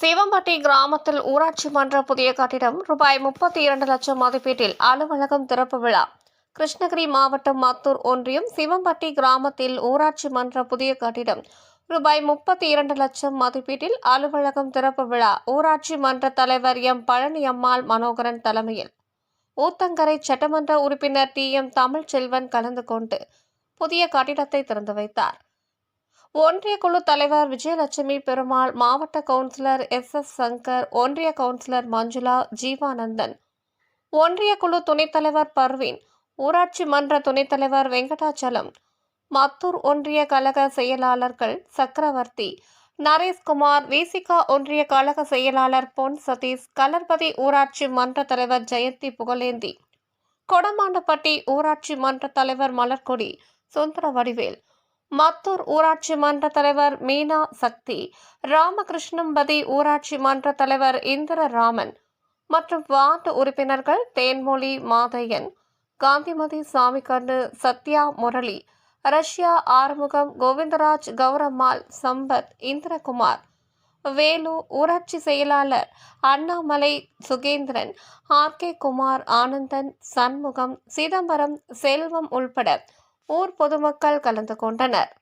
சிவம்பட்டி கிராமத்தில் ஊராட்சி மன்ற புதிய கட்டிடம் ரூபாய் முப்பத்தி இரண்டு லட்சம் மதிப்பீட்டில் அலுவலகம் திறப்பு விழா. கிருஷ்ணகிரி மாவட்டம் மத்தூர் ஒன்றியம் சிவம்பட்டி கிராமத்தில் ஊராட்சி மன்ற புதிய கட்டிடம் ரூபாய் முப்பத்தி இரண்டு லட்சம் மதிப்பீட்டில் அலுவலகம் திறப்பு விழா. ஊராட்சி மன்ற தலைவர் எம் பழனியம்மாள் மனோகரன் தலைமையில் ஊத்தங்கரை சட்டமன்ற உறுப்பினர் டி எம் தமிழ்ச்செல்வன் கலந்து கொண்டு புதிய கட்டிடத்தை திறந்து வைத்தார். ஒன்றிய குழு தலைவர் விஜயலட்சுமி பெருமாள் மாவட்ட கவுன்சிலர் எஸ் எஸ் சங்கர் ஒன்றிய கவுன்சிலர் மஞ்சுளா ஜீவானந்தன். ஒன்றிய குழு துணைத் தலைவர் பர்வீன் ஊராட்சி மன்ற துணைத் தலைவர் வெங்கடாச்சலம் மத்தூர் ஒன்றிய கழக செயலாளர்கள் சக்கரவர்த்தி நரேஷ்குமார் விசிகா ஒன்றிய கழக செயலாளர் பொன் சதீஷ் கலர்பதி ஊராட்சி மன்ற தலைவர் ஜெயந்தி புகழேந்தி கொடமாண்டப்பட்டி ஊராட்சி மன்ற தலைவர் மலர்கொடி சுந்தர வடிவேல் மத்தூர் ஊராட்சி மன்ற தலைவர் மீனா சக்தி ராமகிருஷ்ணம்பதி ஊராட்சி மன்ற தலைவர் இந்திரராமன் மற்றும் வார்டு உறுப்பினர்கள் தேன்மொழி மாதையன் காந்திமதி சாமிக்கண்ணு சத்யா முரளி ரஷ்யா ஆறுமுகம் கோவிந்தராஜ் கௌரம்மாள் சம்பத் இந்திரகுமார் வேலு ஊராட்சி செயலாளர் அண்ணாமலை சுகேந்திரன் ஆர் கே குமார் ஆனந்தன் சண்முகம் சிதம்பரம் செல்வம் உள்பட ஊர் பொதுமக்கள் கலந்து கொண்டனர்.